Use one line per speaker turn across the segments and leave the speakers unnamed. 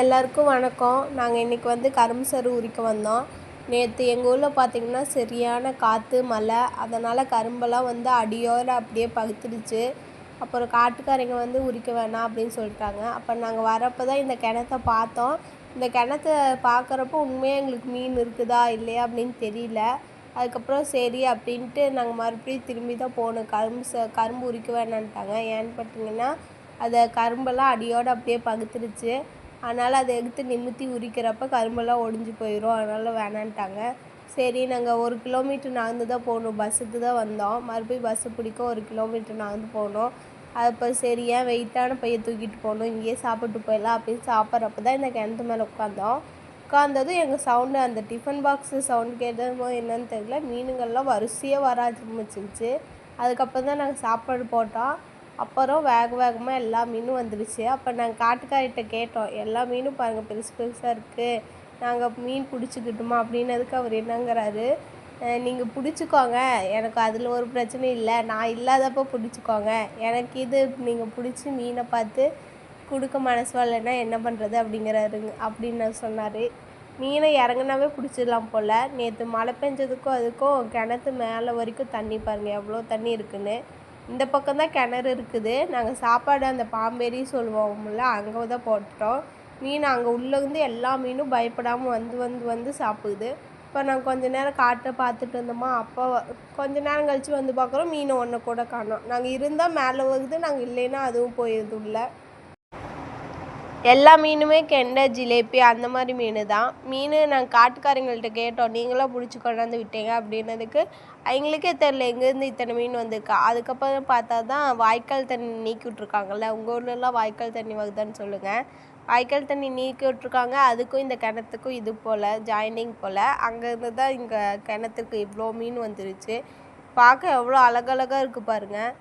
எல்லாருக்கும் வணக்கம். நாங்கள் இன்றைக்கி வந்து கரும்பு சரு உரிக்க வந்தோம். நேற்று எங்கள் ஊரில் பார்த்திங்கன்னா சரியான காற்று மழை. அதனால் கரும்பெல்லாம் வந்து அடியோடு அப்படியே பகுத்துடுச்சு. அப்புறம் காட்டுக்காரங்க வந்து உரிக்க வேணாம் அப்படின்னு சொல்லிட்டாங்க. அப்போ நாங்கள் வரப்போ தான் இந்த கிணத்த பார்த்தோம். இந்த கிணத்த பார்க்குறப்போ உண்மையாக எங்களுக்கு மீன் இருக்குதா இல்லையா அப்படின்னு தெரியல. அதுக்கப்புறம் சரி அப்படின்ட்டு நாங்கள் மறுபடியும் திரும்பி தான் போனோம். கரும்பு ச கரும்பு உரிக்க வேணான்ட்டாங்க ஏன்னு பார்த்தீங்கன்னா அதை கரும்பெல்லாம் அடியோடு அப்படியே பகுத்துருச்சு அதனால் அதை எடுத்து நிமித்தி உரிக்கிறப்ப கரும்பெல்லாம் ஒடிஞ்சு போயிடும் அதனால் வேணான்ட்டாங்க. சரி நாங்கள் ஒரு கிலோமீட்டர் நடந்து தான் போகணும். பஸ்ஸுக்கு தான் வந்தோம். மறுபடியும் பஸ்ஸு பிடிக்க ஒரு கிலோமீட்டர் நடந்து போனோம். அப்போ சரி ஏன் வெயிட்டான பையை தூக்கிட்டு போகணும்? இங்கேயே சாப்பிட்டு போயிடலாம் அப்படின்னு சாப்பிட்றப்ப தான் இந்த கிணத்து மேலே உட்காந்தோம் உட்காந்ததும் எங்கள் சவுண்டு அந்த டிஃபன் பாக்ஸு சவுண்டு கேட்டதுமோ என்னன்னு தெரியல. மீனுங்கள்லாம் வரிசையாக வர ஆரம்பிச்சிருச்சு அதுக்கப்புறம் தான் நாங்கள் சாப்பாடு போட்டோம். அப்புறம் வேக வேகமாக எல்லா மீனும் வந்துடுச்சு அப்போ நாங்கள் காட்டுக்காரிட்ட கேட்டோம் எல்லா மீனும் பாருங்கள் பெருசு பெருசாக இருக்குது நாங்கள் மீன் பிடிச்சிக்கிட்டுமா? அப்படின்னதுக்கு அவர் என்னங்கிறாரு நீங்கள் பிடிச்சிக்கோங்க. எனக்கு அதில் ஒரு பிரச்சனை இல்லை. நான் இல்லாதப்போ பிடிச்சிக்கோங்க. எனக்கு இது நீங்கள் பிடிச்சி மீனை பார்த்து கொடுக்க மனசு வரலைன்னா என்ன பண்ணுறது அப்படிங்கிறாருங்க அப்படின்னு சொன்னார். மீனை இறங்குனாவே பிடிச்சிடலாம் போல். நேற்று மழை பெஞ்சதுக்கும் அதுக்கும் கிணத்து மேலே வரைக்கும் தண்ணி பாருங்கள் எவ்வளோ தண்ணி இருக்குன்னு. இந்த பக்கம் தான் கிணறு இருக்குது. நாங்கள் சாப்பாடு அந்த பாம்பேரி சொல்லுவோம்ல அங்கே தான் போட்டுட்டோம். மீன் அங்கே உள்ளேருந்து எல்லா மீனும் பயப்படாமல் வந்து வந்து வந்து சாப்பிடுது. இப்போ நாங்கள் கொஞ்ச நேரம் காட்டை பார்த்துட்டு இருந்தோமா அப்போ கொஞ்ச நேரம் கழித்து வந்து பார்க்குறோம் மீனை ஒன்று கூட காணோம். நாங்கள் இருந்தால் மேலே வருது நாங்கள் இல்லைன்னா அதுவும் போயிடுது உள்ள. எல்லா மீனுமே கெண்டை ஜிலேபி அந்த மாதிரி மீன் தான் மீன் நாங்கள் காட்டுக்காரங்கள்ட்ட கேட்டோம் நீங்களாம் பிடிச்சி கொண்டாந்து விட்டீங்க அப்படின்னதுக்கு அவங்களுக்கே தெரில எங்கேருந்து இத்தனை மீன் வந்திருக்கா? அதுக்கப்புறம் பார்த்தா தான் வாய்க்கால் தண்ணி நீக்கி விட்ருக்காங்கல்ல உங்கள் ஊர்லலாம் வாய்க்கால் தண்ணி வருதான்னு சொல்லுங்கள் வாய்க்கால் தண்ணி நீக்கி விட்ருக்காங்க அதுக்கும் இந்த கிணத்துக்கும் இது போல் ஜாயினிங் போல். அங்கேருந்து தான் இங்கே கிணத்துக்கு இவ்வளோ மீன் வந்துருச்சு. பார்க்க எவ்வளோ அழகழகாக இருக்குது பாருங்கள்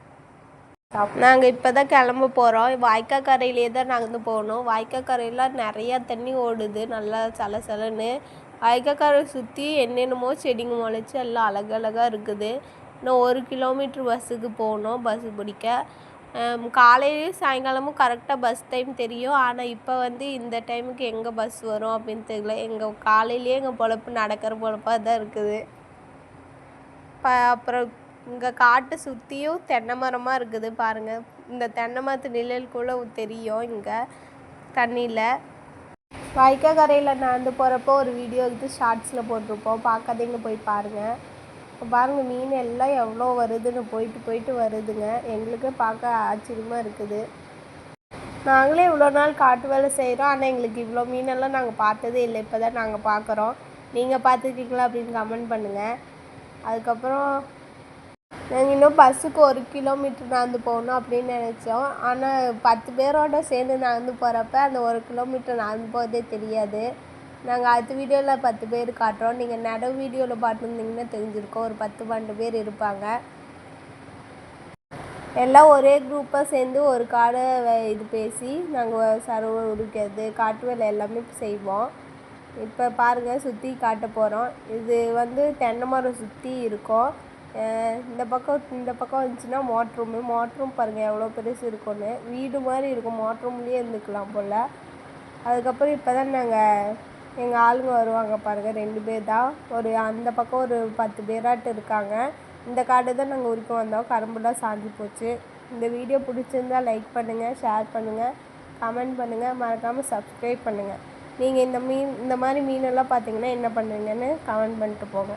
நாங்கள் இப்போ தான் கிளம்ப போகிறோம் வாய்க்கா கரையிலே தான் நாங்கள் போகணும். வாய்க்கா கரையில் நிறையா தண்ணி ஓடுது. நல்லா சல சலன்னு. வாய்க்கா கரை சுற்றி என்னென்னமோ செடிங்க முளைச்சி எல்லாம் அழகழகாக இருக்குது. இன்னும் ஒரு கிலோமீட்ரு பஸ்ஸுக்கு போகணும் பஸ்ஸு பிடிக்க. காலையிலையும் சாயங்காலமும் கரெக்டாக பஸ் டைம் தெரியும். ஆனால் இப்போ வந்து இந்த டைமுக்கு எங்கே பஸ் வரும் அப்படின்னு தெரியல. எங்கள் காலையிலேயே எங்கள் பொழப்பு நடக்கிற பொழப்பாக தான் இருக்குது. ப அப்புறம் இங்கே காட்டை சுற்றியும் தென்னை மரமாக இருக்குது பாருங்கள் இந்த தென்னை மரத்து நிழலுக்குள்ளே தெரியும் இங்கே. தண்ணியில். வைக்கா கரையில் நடந்து போகிறப்போ ஒரு வீடியோ எடுத்து ஷார்ட்ஸில் போட்டிருப்போம். பார்க்காதீங்க போய் பாருங்கள் இப்போ பாருங்கள் மீன் எல்லாம் எவ்வளோ வருதுன்னு போயிட்டு போயிட்டு வருதுங்க. எங்களுக்கு பார்க்க ஆச்சரியமாக இருக்குது. நாங்களே இவ்வளோ நாள் காட்டு வேலை செய்கிறோம் ஆனால் எங்களுக்கு இவ்வளோ மீனெல்லாம் நாங்கள் பார்த்ததே இல்லை. இப்போ தான் நாங்கள் பார்க்குறோம். நீங்கள் பார்த்துருக்கீங்களா அப்படின்னு கமெண்ட் பண்ணுங்கள் அதுக்கப்புறம் நாங்கள் இன்னும் பஸ்ஸுக்கு ஒரு கிலோமீட்டர் நடந்து போகணும் அப்படின்னு நினச்சோம். ஆனால் பத்து பேரோட சேர்ந்து நடந்து போகிறப்ப அந்த ஒரு கிலோமீட்டர் நடந்து போகிறதே தெரியாது. நாங்கள் அடுத்த வீடியோவில் பத்து பேர் காட்டுறோம். நீங்கள் நட வீடியோவில் பார்த்துருந்தீங்கன்னா தெரிஞ்சிருக்கோம். ஒரு பத்து பன்னெண்டு பேர் இருப்பாங்க. எல்லாம் ஒரே குரூப்பாக சேர்ந்து ஒரு காடை இது பேசி நாங்கள் சருவை உரிக்கிறது காட்டு வேலை எல்லாமே செய்வோம். இப்போ பாருங்கள் சுற்றி காட்ட போகிறோம் இது வந்து தென்னை மரம் சுற்றி இருக்கும். இந்த பக்கம் இந்த பக்கம் வந்துச்சுன்னா மோட்ரு ரூமு ரூம் பாருங்கள் எவ்வளோ பெருசு இருக்கும்னு. வீடு மாதிரி இருக்கும் மோட்ரு ரூம்லேயே இருந்துக்கலாம் போல். அதுக்கப்புறம் இப்போ தான் நாங்கள் எங்கள் ஆளுங்க வருவாங்க பாருங்கள் ரெண்டு பேர் தான் ஒரு அந்த பக்கம் ஒரு பத்து பேராட்டு இருக்காங்க. இந்த காடு தான் நாங்கள் உரிக்க வந்தோம். கரும்புலாம் சாஞ்சி போச்சு. இந்த வீடியோ பிடிச்சிருந்தா லைக் பண்ணுங்கள் ஷேர் பண்ணுங்கள் கமெண்ட் பண்ணுங்கள் மறக்காமல் சப்ஸ்கிரைப் பண்ணுங்கள் நீங்கள் இந்த மீன் இந்த மாதிரி மீனெல்லாம் பார்த்தீங்கன்னா என்ன பண்ணுவீங்கன்னு கமெண்ட் பண்ணிட்டு போங்க.